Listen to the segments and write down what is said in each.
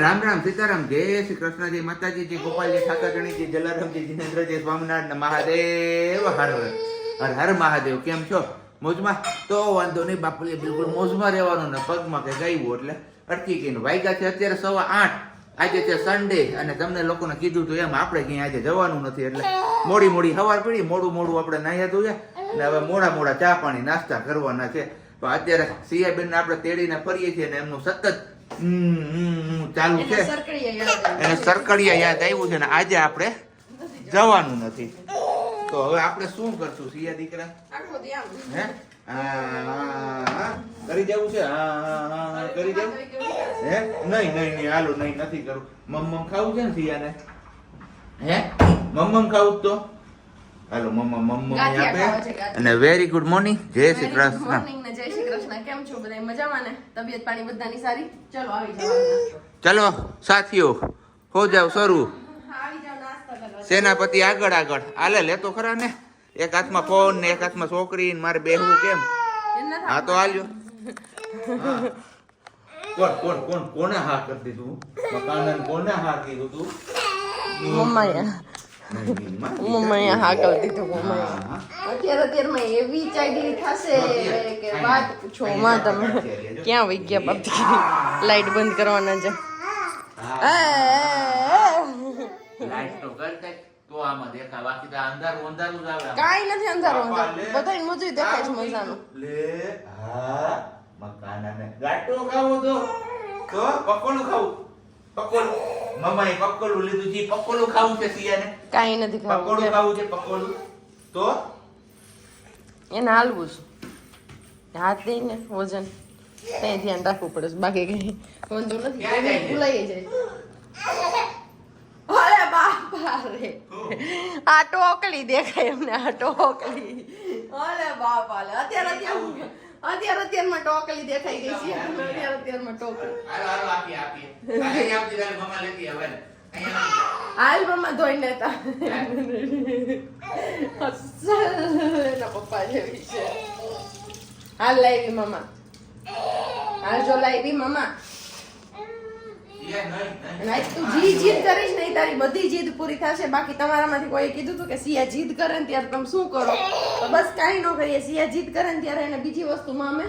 રામ રામ સીતારામ, જય શ્રી કૃષ્ણજી માતાજીજી ગોપાલજી ઠાકરણીજી જલારામજી જીનેન્દ્રજી સ્વામિનારાયણ મહાદેવ, હર હર હર મહાદેવ, કેમ છો? મોજમાં? તો વાંધો નહીં, બાપુએ બિલકુલ મોજમાં રહેવાનું ને પગમાં કે ગાયું એટલે અટકી ગઈને વાગ્યા છે. અત્યારે સવા આઠ, આજે છે સન્ડે અને તમને લોકોને કીધું તો એમ આપણે ક્યાંય આજે જવાનું નથી એટલે મોડી મોડી સવાર પડી, મોડું મોડું આપણે નાહ્યા ધોયા ને હવે મોડા મોડા ચા પાણી નાસ્તા કરવાના છે. તો અત્યારે સિયાબેન આપણે તેડીને ફરીએ છીએ ને એમનું સતત ચાલુ છે. એને સરકડિયા યાદ આવ્યું છે ને આજે આપણે જવાનું નથી. તો હવે આપણે શું કરશું? સિયા દીકરા. હે. કરી જવું છે? હા કરી જવું હે? નહીં નહીં નહીં હાલો નહીં નથી કરવું. મમ્મમ ખાવું છે ને સિયાને હે? મમ્મમ ખાવું તો? હાલો મમ્મા મમ્મી આપે. અને વેરી ગુડ મોર્નિંગ જય Shri Very good Krishna. morning ને જય શ્રી કૃષ્ણ. કેમ છો બધા? મજામાં ને? તબિયત પાણી બધાની સારી? ચલો આવી જાવ ચલો સાથીઓ હો જાવ શરૂ. આવી જાઓ નાસ્તો કરવા. સેનાપતિ આગળ આગળ. હાલે લેતો ખરા ને? એક હાથમાં ફોન ને એક હાથમાં છોકરી ને મારે બેહવું કેમ? હા તો આલ્યો કોણ કોણ કોણ કોને હા કરી દીધું? મકાન કોને હા કીધું તું? મમ્માએ. મમ્માએ હા કરી દીધું હા. અત્યારે અત્યારમાં એવી ચાગીરી થશે કે વાત પૂછો. માં તમે ક્યાં વહી ગયા બાપજી? લાઈટ બંધ કરવાના છે. કાંઈ નથી અંધારું અંધારું. લે. બધાય મજુરી દેખાય છે મજાનું. લે હા. મકાનાને ગાટો ખાવો તો. તો પકોડું ખાવું. પકોડું. મમ્માએ પકોડું લીધું છે. પકોડું ખાવું છે સિયાને કાંઈ નથી પકોડું ખાવું ખાવું છે પકોડું? તો? એને હાલવું છે. હાથ દઈને વજન. ત્યાં ધ્યાન રાખવું પડે છે. બાકી કઈ વાંધો નથી? ભૂલાઈ જાય. અરે બાપા રે. આ ટોકલી દેખાય એમને આ ટોકલી. અરે બાપા લે અત્યારે અત્યારે અત્યારે અત્યારમાં ટોકલી દેખાઈ ગઈ છે. અત્યારે અત્યારમાં ટોકલી હાલો હાલો આપી આપી અહીં આપી તારી મમ્મા લેતી હવે હાલ મમ્મા ધોઈ લેતા. એના પપ્પા જેવી છે. હાલ લાવી મમ્મા હાલ જો લાવી મમ્મા નહીં, તું જી જીદ કરીશ નહીં તારી બધી જીદ પૂરી થશે. બાકી તમારામાંથી કોઈ કીધું હતું કે સિયા જીદ કરે ને ત્યારે તમે શું કરો? તો બસ કાંઈ ન કરીએ. સિયા જીદ કરે ને ત્યારે એને બીજી વસ્તુમાં અમે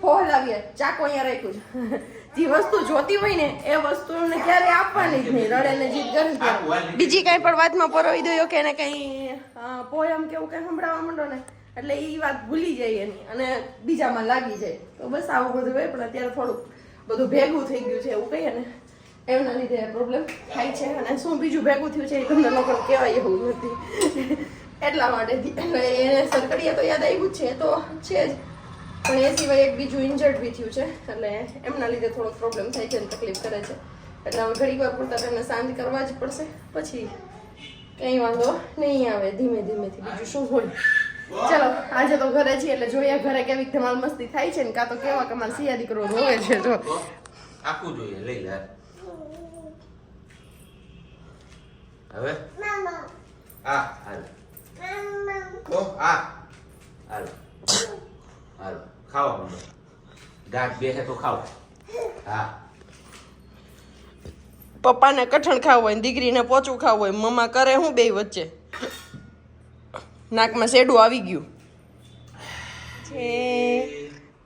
ફોહલાવીએ ચાકો અહીંયા રાખ્યું છે. જે વસ્તુ જોતી હોય ને એ વસ્તુ એમને ક્યારે આપવાની જ નહીં. રડે ને જીદ કરે બીજી કાંઈ પણ વાતમાં પરોવી દો કે એને કંઈ પોયમ કેવું કંઈ સંભળાવવા માંડો ને એટલે એ વાત ભૂલી જાય એની અને બીજામાં લાગી જાય. તો બસ આવું બધું હોય પણ અત્યારે થોડુંક બધું ભેગું થઈ ગયું છે એવું કહીએ ને. એમના લીધે પ્રોબ્લેમ થાય છે. અને શું બીજું ભેગું થયું છે એ તમને લોકો કહેવાય એવું નથી. એટલા માટે એટલે એને સરકડીએ તો યાદ આવ્યું છે. તો છે જ. પણ એ સિવાય એક બીજું ઇન્જર્ડ બી થયું છે. એટલે એમના લીધે થોડોક પ્રોબ્લેમ થાય છે અને તકલીફ કરે છે. એટલે હવે ઘડીક વાર પૂરતા તેમને શાંત કરવા જ પડશે. પછી કંઈ વાંધો નહીં આવે. ધીમે ધીમેથી બીજું શું હોય. ચલો, આજે તો ઘરે છીએ એટલે જોઈએ ઘરે કેવી ધમાલ મસ્તી થાય છે ને કાં તો કેવા કે મારા સિયા દીકરો રોવે છે જો આખું જોઈએ, લઈ લે. હવે? આ હાલ. તો આ. હાલ. હાલ. ખાવા માંડો ગાંઠ બેસે તો ખાવ હા. પપ્પાને કઠણ ખાવું હોય ને દીકરીને પોચું ખાવું હોય મમ્મા કરે હું બે વચ્ચે. નાકમાં શેડું આવી ગયું. છે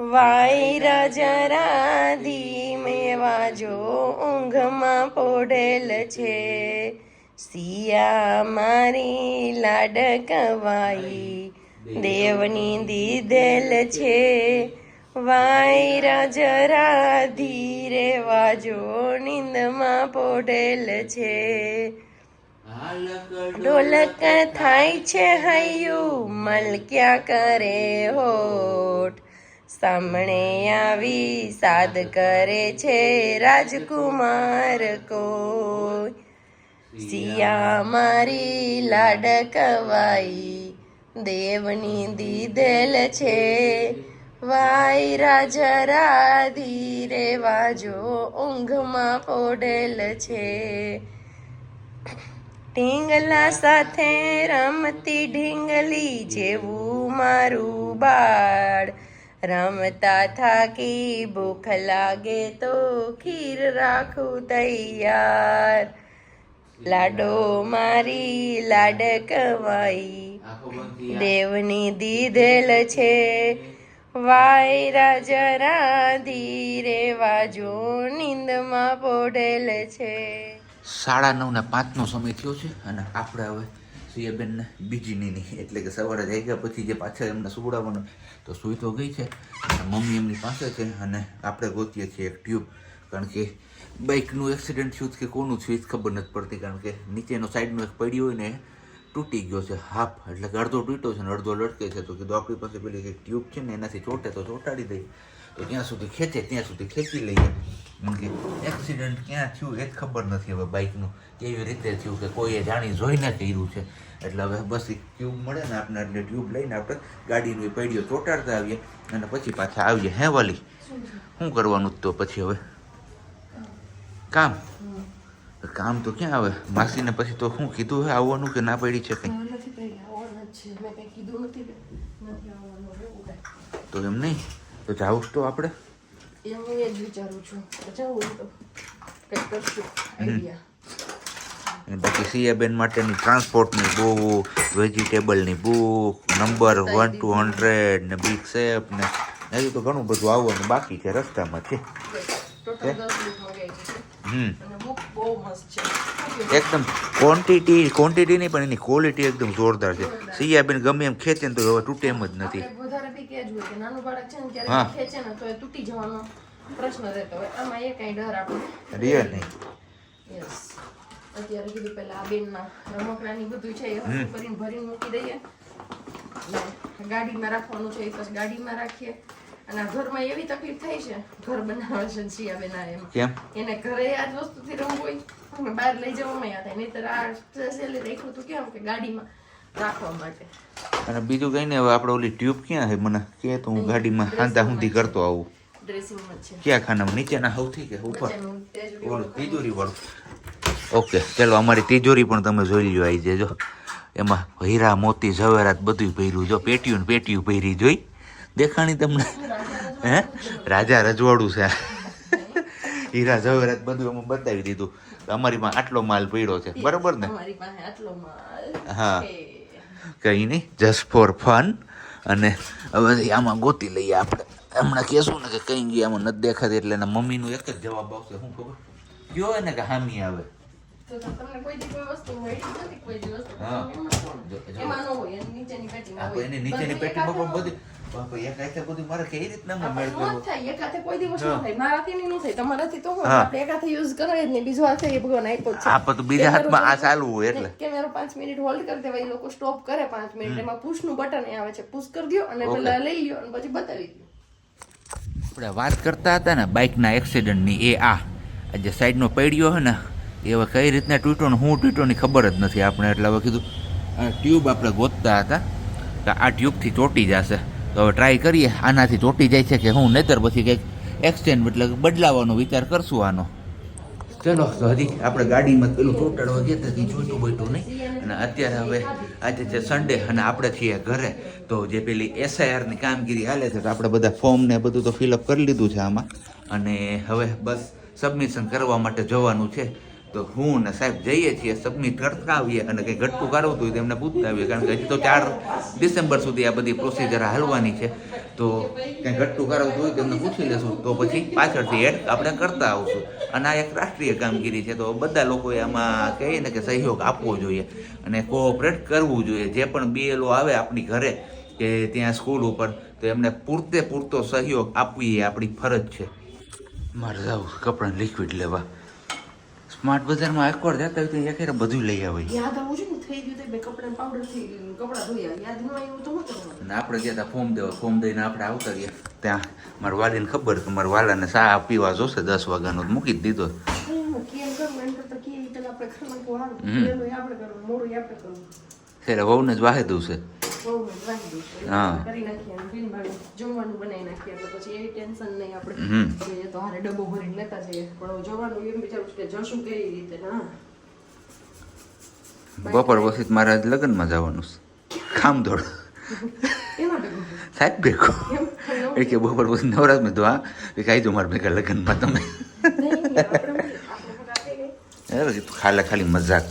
વાયરા જરા ધીમે વાજો ઊંઘમાં પોઢેલ છે. સિયા મારી લાડ કવાઈ દેવની દીધેલ છે. વાયરા જરા ધીરે વાજો નીંદમાં પોઢેલ છે. ઢોલક થાય છે હૈયું, મલક્યા કરે હોઠ. સામણે આવી સાદ કરે છે રાજકુમાર કોઈ. સિયા મારી લાડકવાઈ દેવની દીધેલ છે. વાય રાજરા ધીરે વાજો ઊંઘમાં પોડેલ છે. ઢીંગલા સાથે રમતી ઢીંગલી જેવું મારું બાળ રમતા થાકી, ભૂખ લાગે તો ખીર રાખું તૈયાર. લાડો મારી, લાડ કવાઈ. દેવની દીધેલ છે. વાયરા જરા ધીરે વાજો નીંદમાં પોડેલ છે. સાડા નવ ને પાંચનો સમય થયો છે અને આપણે હવે સિયાબેનને બીજી નીની એટલે કે સવારે જાગ્યા ગયા પછી જે પાછળ એમને સુવડાવવાનું, તો સુઈ તો ગઈ છે. મમ્મી એમની પાસે છે અને આપણે ગોતીએ છીએ એક ટ્યુબ. કારણ કે બાઇકનું એક્સિડન્ટ થયું કે કોનું થયું એ ખબર નથી પડતી, કારણ કે નીચેનો સાઈડનો એક પડી હોય ને તૂટી ગયો છે, હાફ. એટલે કે અડધો તૂટ્યો છે ને અડધો લટકે છે. તો કીધું આપણી પાસે પેલી એક ટ્યુબ છે ને એનાથી ચોટે તો ચોંટાડી દઈએ તો ત્યાં સુધી ખેંચે ત્યાં સુધી ખેંચી લઈએ. કે એક્સિડન્ટ ક્યાં થયું એ જ ખબર નથી હવે બાઇકનું. કેવી રીતે થયું કે કોઈએ જાણી જોઈને કર્યું છે. એટલે હવે બસ એક ટ્યુબ મળે ને આપણે એટલે ટ્યુબ લઈને આપણે ગાડીનું એ પૈડીઓ ચોંટાડતા આવીએ અને પછી પાછા આવીએ હે વાલી? શું કરવાનું જ તો પછી હવે? કામ? કામ તો ક્યાં આવે? માસીને પછી તો શું કીધું હે આવવાનું કે ના પડી છે કાંઈ. તો એમ નહીં? તો જાવું તો આપણે? એ હું એ જ વિચારું છું. તો તો. કંઈક કરશું. આઈડિયા અને બાકી સિયાબેન માટેની ટ્રાન્સપોર્ટની book વેજીટેબલની book number one two hundred ને બિગ શેપ ને. હજુ તો ઘણું બધું આવવાનું બાકી છે રસ્તામાં છે. એકદમ ક્વોન્ટિટી ક્વોન્ટિટી નહીં પણ એની ક્વોલિટી એકદમ જોરદાર છે. સિયાબેન ગમે એમ ખેંચે ને તો હવે તૂટે એમ જ નથી. કે જ હોય કે નાનું બાળક છે ને. ત્યારે ખેંચે ને તો એ તૂટી જવાનો પ્રશ્ન રહેતો હોય. આમાં એ કઈ ડર આપણે રિયલ નહીં. યસ અત્યારે કીધું પેલા આ બેનના રમકડાની બધું છે એ કરીને ભરીને મૂકી દઈએ. ગાડીમાં રાખવાનું છે એ પછી ગાડીમાં રાખીએ. અને ઘરમાં એવી તકલીફ થાય છે ઘર બનાવે છે સિયા બેના એમ. એને ઘરે આ જ વસ્તુથી રમવું હોય. અને બહાર લઈ જવામાં યાદ થાય નહીતર આ સેલે રાખ્યું હતું કેમ કે ગાડીમાં રાખવા માટે. અને બીજું કઈ નહીં હવે આપણે ઓલી ટ્યુબ ક્યાં છે? મને કે તો હું ગાડીમાં હાંધા હુંધી કરતો આવું. ક્યાં ખાનામાં? નીચેના સૌથી કે ઉપર. ઓલું તિજોરી વાળું. ઓકે ચાલો અમારી તિજોરી પણ તમે જોઈ લ્યો આવી જજો. એમાં હીરા મોતી ઝવેરાત બધું પહેર્યું જો પેટીયું ને પેટીયું પહેરી જોઈ? દેખાણી તમને? હે? રાજા રજવાડું છે. હીરા ઝવેરાત બધું અમે બતાવી દીધું. અમારીમાં આટલો માલ પડ્યો છે. બરોબર ને? હા. કંઈ નહીં જસ્ટ ફોર ફન અને હવે આમાં ગોતી લઈએ આપણે. હમણાં કહેશું ને કે કંઈ ગયા, આમાં નથી દેખાતી એટલે એના મમ્મીનું એક જ જવાબ આવશે, શું ખબર? કયો ને કે હામી આવે? તો તો તમને કોઈ દી કોઈ વસ્તુ મળી નથી કોઈ દિવસ તો એમાં કોણ? જો- જો. એમાં ન હોય નીચેની પેટીમાં હોય. એની નીચેની પેટીમાં પણ બધી બાપા એક હાથે બધું મારે કઈ રીતના આપણે મેળ કરવો જ થાય એકાથે કોઈ દિવસ ન થાય મારાથી નહીં થાય તમારાથી તો હું હા. આપણે એકાથે યુઝ કરે જ નહીં બીજો હાથે એ ભગવાન આપ્યો છે આ બધું બીજા હાથમાં આ ચાલુ હોય એટલે કેમેરો પાંચ મિનિટ હોલ્ડ કરી એ લોકો સ્ટોપ કરે પાંચ મિનિટ એમાં પુશનું બટન આવે છે પુશ કરી દો અને પેલા લઈ લ્યો અને પછી બતાવી દો આપણે વાત કરતા હતા ને બાઇકના એક્સિડન્ટની એ આ જે જે સાઈડનો પડ્યો હે ને એ હવે કઈ રીતના તૂટ્યો ને હું તૂટ્યો ખબર જ નથી આપણે. એટલે હવે કીધું, આ ટ્યુબ આપણે ગોતતા હતા કે આ ટ્યુબથી ચોટી જશે. તો હવે ટ્રાય કરીએ, આનાથી ચોટી જાય છે કે હું? નહીતર પછી કંઈક એક્સચેન્જ એટલે બદલાવાનો વિચાર કરશું આનો. ચલો, તો હજી આપણે ગાડીમાં પેલું ચોટાડવા ગયા હતા તે જોઈતું બોઈતું નહીં. અને અત્યારે હવે આજે છે સન્ડે અને આપણે છીએ ઘરે. તો જે પેલી એસઆઈઆરની કામગીરી હાલે છે, તો આપણે બધા ફોર્મ ને બધું તો ફિલઅપ કરી લીધું છે આમાં. અને હવે બસ સબમિશન કરવા માટે જવાનું છે. તો હું ને સાહેબ જઈએ છીએ સબમિટ કરતા આવીએ અને કંઈ ઘટતું કરાવતું હોય તો એમને પૂછતા આવીએ કારણ કે હજી તો ચાર ડિસેમ્બર સુધી આ બધી પ્રોસિજર હાલવાની છે. તો કંઈ ઘટતું કાઢવું હોય તો એમને પૂછી લેશું. તો પછી પાછળથી એડ આપણે કરતા આવશું. અને આ એક રાષ્ટ્રીય કામગીરી છે, તો બધા લોકોએ આમાં કહીએ ને કે સહયોગ આપવો જોઈએ અને કોઓપરેટ કરવું જોઈએ. જે પણ બીએલઓ આવે આપણી ઘરે, કે ત્યાં સ્કૂલ ઉપર, તો એમને પૂરતે પૂરતો સહયોગ આપવી એ આપણી ફરજ છે. મારે જવું કપડાં લિક્વિડ લેવા. સ્માર્ટ બજારમાં એકવાર જતા હોય તો એક બધું લઈ આવે. યાદ આવું છે ને થઈ ગયું તે બે કપડાં પાવડર થઈ ગયું કપડાં ધોયા યાદ ન આવ્યું તો હું કરવાનું? અને આપણે ગયા હતા ફોર્મ દેવા. ફોર્મ દઈને આપણે આવતા રહ્યા ત્યાં મારા વાલીને ખબર કે મારા વાલાને ચા પીવા જોશે દસ વાગ્યાનો મૂકી જ દીધો. ત્યારે વહુને જ વાહે દઉં છે. હા. કરી નાખીએ અને જમવાનું બનાવી નાખીએ એટલે પછી એ ટેન્શન નહીં આપણે. હમ. જોઈએ તો હારે ડબ્બો ભરીને લેતા જઈએ. પણ જવાનું એમ વિચારું કે જશું કેવી રીતે ના બપોર પછી મારા લગ્નમાં જવાનું છે. એના સાહેબ ભેગો. એ કે બપોર પછી નવરાજ મેં તો હા. એ કાંઈ તું મારા ભેગા લગ્નમાં તમે. ખાલી ખાલી મજાક.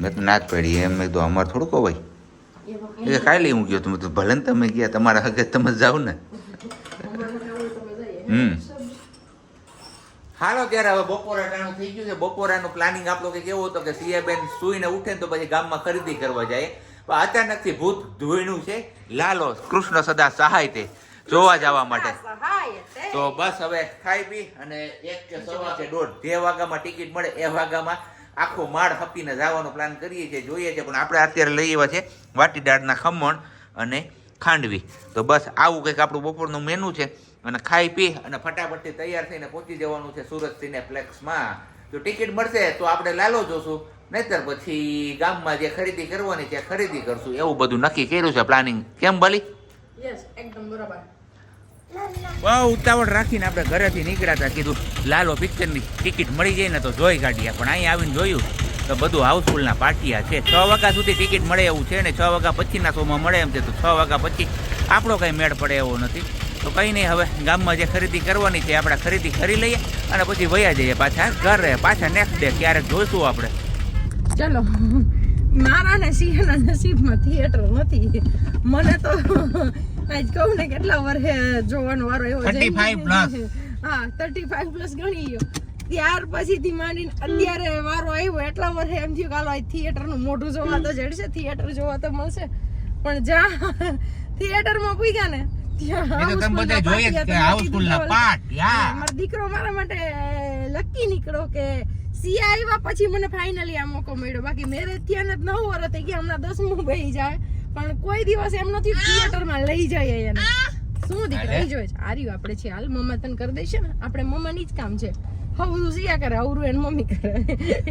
મેં તો ના જ પડી એમ મેં તો અમારે થોડું કહો ભાઈ એ કાંઈ લઈ હું ગયો. તમે તો ભલે ને તમે ગયા તમારા હગે તમે જાઓ ને. હમ. હાલો ત્યારે હવે બપોરા ટાણું થઈ ગયું છે. બપોરાનું પ્લાનિંગ આપણો કે કેવું હતો કે સીએ બેન સુઈને ઉઠે ને તો પછી ગામમાં ખરીદી કરવા જાય. પણ અચાનકથી ભૂત ધોઈનું છે. લાલો કૃષ્ણ સદા સહાય તે જોવા જવા માટે. તો. બસ હવે ખાઈ પી અને એક કે સવા કે દોઢ. જે વાગામાં ટિકિટ મળે એ વાગામાં આખો માળ હપીને જવાનો પ્લાન કરીએ છીએ, જોઈએ છીએ, પણ આપણે અત્યારે લઈ આવ્યા છે વાટી દાળના ખમણ અને ખાંડવી. તો બસ આવું કંઈક આપણું બપોરનું મેનુ છે. અને ખાઈ પી અને ફટાફટથી તૈયાર થઈને પહોંચી જવાનું છે સુરત સિનેપ્લેક્સમાં જો ટિકિટ મળશે તો આપણે લાલો જોશું, નહીતર પછી ગામમાં જે ખરીદી કરવાની છે ખરીદી કરશું. એવું બધું નક્કી કર્યું છે પ્લાનિંગ કેમ ભલી યસ એકદમ બરાબર. બહુ ઉતાવળ રાખીને આપણે ઘરેથી નીકળ્યા હતા કીધું, લાલો પિક્ચરની ટિકિટ મળી જાય ને તો જોઈ કાઢીએ. પણ અહીં આવીને જોયું તો બધું હાઉસફુલના પાટિયા છે. છ વાગ્યા સુધી ટિકિટ મળે એવું છે ને છ વાગ્યા પછીના શોમાં મળે એમ છે, તો છ વાગ્યા પછી આપણો કંઈ મેળ પડે એવો નથી. તો કંઈ નહીં, હવે ગામમાં જે ખરીદી કરવાની છે આપણે ખરીદી કરી લઈએ અને પછી વયા જઈએ પાછા ઘરે, પાછા નેક્સ્ટ ડે ક્યારેક જોઈશું આપણે. ચલો, મારા ને સિંહના નસીબમાં થિયેટર નથી. મને તો આજ કહું ને કેટલા વર્ષે જોવાનો વારો એવો 35 plus. હા પ્લસ ગણી ગયો. ત્યાર પછીથી માંડીને અત્યારે વારો આવ્યો એટલા વર્ષે એમ થયું કાલો આ થિયેટરનું મોઢું જોવા તો જડશે થિયેટર જોવા તો મળશે. પણ જ્યાં થિયેટરમાં પૂગ્યા ને ના દીકરો મારા માટે લકી નીકળો કે સિયા આવ્યા પછી મને ફાઇનલી આ મોકો મળ્યો. બાકી મેરેજ થયા ને નવ વર્ષ થઈ ગયા હમણાં દસમું ભાઈ જાય. પણ કોઈ દિવસ એમ નથી થિયેટરમાં લઈ જાય એને. શું દીકરા? લઈ જોઈએ આર્યું આપણે છે હાલ મમ્મા તને કરી દેશે ને. આપણે મમ્માની જ કામ છે. હવે બધું સિયા કરે અવરું એન મમ્મી કરે.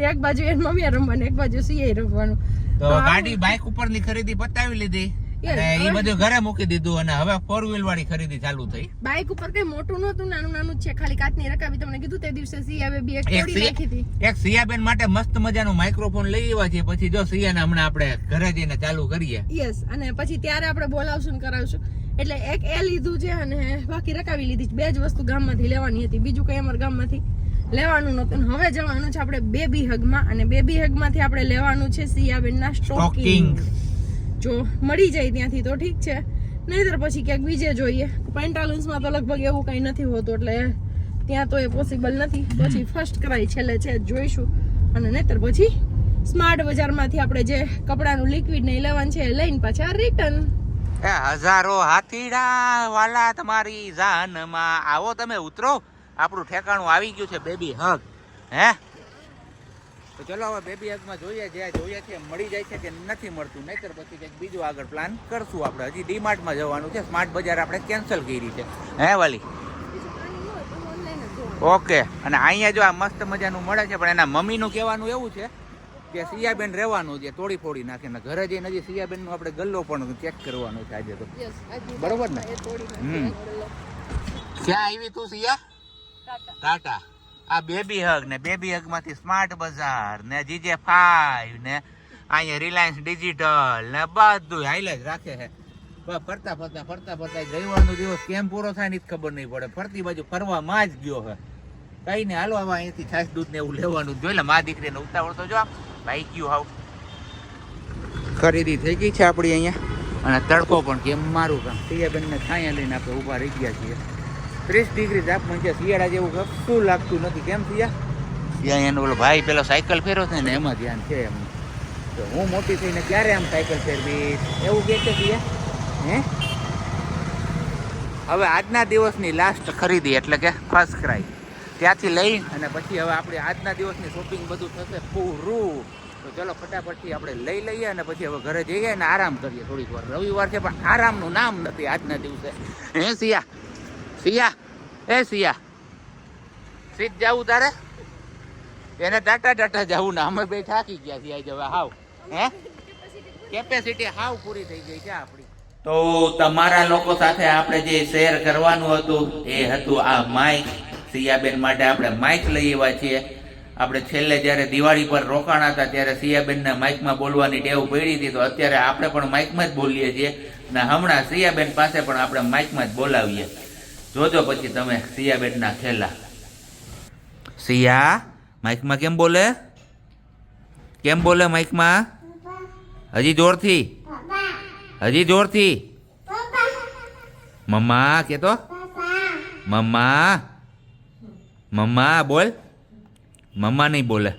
એક બાજુ એન મમ્મી રમવાનું એક બાજુ સિયા રમવાનું. તો ગાડી બાઇક ઉપરની ખરીદી પતાવી લીધી. અને એ બધું ઘરે મૂકી દીધું અને હવે ફોર વ્હીલ વાળી ખરીદી ચાલુ થઈ. બાઇક ઉપર કઈ મોટું નહોતું નાનું નાનું છે ખાલી કાચની રકાબી તમને કીધું તે દિવસે સિયા બે એક તોડી નાખી હતી. એક સિયાબેન માટે મસ્ત મજાનું માઇક્રોફોન લઈ આવ્યા છે. પછી જો સિયાને હમણાં આપણે ઘરે જઈને ચાલુ કરીએ. યસ અને પછી ત્યારે આપણે બોલાવશું ને કરાવશું. એટલે એક એ લીધું છે અને બાકી રકાવી લીધી બે જ વસ્તુ ગામમાંથી લેવાની હતી. બીજું કઈ અમારા ગામમાંથી લેવાનું નહોતું. હવે જવાનું છે આપણે બેબી હગમાં. અને બેબી હગમાંથી આપણે લેવાનું છે સિયાબેનના સ્ટોકિંગ જો મળી જાય ત્યાંથી તો ઠીક છે. નહીતર પછી ક્યાંક બીજે જોઈએ. પેન્ટાલુન્સમાં તો લગભગ એવું કંઈ નથી હોતું, એટલે ત્યાં તો એ પોસિબલ નથી. પછી ફર્સ્ટ ક્રાય છેલ્લે છે, જોઈશું. અને નહીતર પછી સ્માર્ટ બજારમાંથી આપણે જે કપડાનું લિક્વિડ ને લેવાનું છે, એ લઈને પાછા રિટર્ન એ હજારો હાથીડા વાલા તમારી જાનમાં. આવો તમે ઉતરો. આપણું ઠેકાણું આવી ગયું છે બેબી હગ હે? તો ચલો હવે બેબી હગમાં જોઈએ જે જોઈએ છે મળી જાય છે કે નથી મળતું. નહીતર પછી કંઈક બીજું આગળ પ્લાન કરશું આપણે. હજી ડીમાર્ટમાં જવાનું છે. સ્માર્ટ બજાર આપણે કેન્સલ કરી છે. હે વાલી? ઓકે અને અહીંયા જો આ મસ્ત મજાનું મળે છે પણ એના મમ્મીનું કહેવાનું એવું છે કે સિયાબેન રહેવાનું છે તોડી ફોડી નાખે. ને ઘરે જઈને હજી સિયાબેનનો આપણે ગલ્લો પણ ચેક કરવાનો છે આજે તો. બરોબર ને? હમ. ક્યાં આવી તું સિયા? ટાટા. આ બેબી હગ ને, બેબી હગમાંથી સ્માર્ટ બજાર ને, જીજે ફાઈવ ને, અહીંયા રિલાયન્સ ડિજિટલ ને બધું હાઈલે રાખે છે. ફરતા ફરતા ફરતા ફરતા રવિવારનો દિવસ કેમ પૂરો થાય ને ખબર નહીં પડે. ફરતી બાજુ ફરવામાં જ ગયો છે. કઈ ને હાલો આવા અહીંયાથી છાસ દૂધ ને એવું લેવાનું જોઈ લે. મા દીકરીને ઉતાવળ તો જો, ભાઈ ગયું હાવ. ખરીદી થઈ ગઈ છે આપણી અહીંયા. અને તડકો પણ કેમ મારું કામ. સિયાબેનને છાયા લઈને આપણે ઊભા રહી ગયા છીએ. ત્રીસ ડિગ્રી તાપમાન છે શિયાળા જેવું કશું લાગતું નથી. કેમ થયા? ત્યાં એનો ઓલો ભાઈ પેલો સાયકલ ફેરો છે ને એમાં. ધ્યાન છે એમ તો હું મોટી થઈને ક્યારે આમ સાયકલ ફેરવી એવું કે છે થયા હે? હવે આજના દિવસની લાસ્ટ ખરીદી એટલે કે ફર્સ્ટ ક્રાઈ ત્યાંથી લઈ અને પછી હવે આપણે આજના દિવસની શોપિંગ બધું થશે પૂરું. તો ચલો ફટાફટથી આપણે લઈ લઈએ અને પછી હવે ઘરે જઈએ અને આરામ કરીએ. થોડીક વાર. રવિવાર છે પણ આરામનું નામ નથી આજના દિવસે. હે સિયા? સિયા. એ સિયા. સીટ જાવું તારે? એને ટાટા ટાટા જવું ને અમે બે થાકી ગયા છીએ જવા હાવ હે? કેપેસિટી હાવ પૂરી થઈ ગઈ છે આપણી. તો તમારા લોકો સાથે આપણે જે શેર કરવાનું હતું એ હતું આ માઇક. સિયાબેન માટે આપણે માઇક લઈ આવ્યા છીએ. આપણે છેલ્લે જ્યારે દિવાળી પર રોકાણા હતા ત્યારે સિયાબેનને માઇકમાં બોલવાની ટેવ પડી હતી, તો અત્યારે આપણે પણ માઇકમાં જ બોલીએ છીએ. ને હમણાં સિયાબેન પાસે પણ આપણે માઇકમાં જ બોલાવીએ. જોજો પછી તમે સિયાબેનના ખેલા. સિયા માઇકમાં કેમ બોલે? કેમ બોલે માઇકમાં? હજી જોરથી? હજી જોરથી? મમ્મા કેતો? મમ્મા મમ્મા બોલ. મમ્મા નહીં બોલે.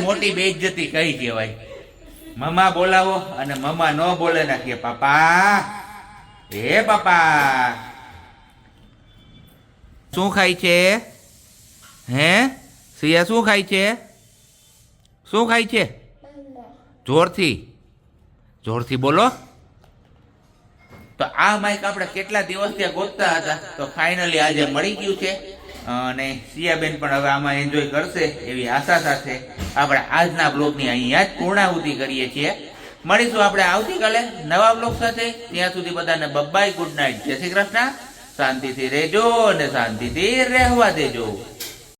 મોટી બેઇજ્જતી કઈ કહેવાય? મમ્મા બોલાવો અને મમ્મા ન બોલે ના કે પાપા. એ પાપા. શું ખાય છે? હે? સિયા શું ખાય છે? શું ખાય છે? જોરથી. જોરથી બોલો. તો આ માઇક આપણે કેટલા દિવસથી ગોતતા હતા? તો ફાઇનલી આજે મળી ગયું છે. અને સિયાબેન પણ હવે આમાં એન્જોય કરશે એવી આશા સાથે આપણે આજના બ્લોગની અહીંયા જ પૂર્ણાહુતિ કરીએ છીએ. મળીશું આપણે આવતીકાલે નવા બ્લોગ સાથે. ત્યાં સુધી બધાને બબ્બાઈ ગુડ નાઇટ જય શ્રી કૃષ્ણ. શાંતિથી રહેજો અને શાંતિથી રહેવા દેજો.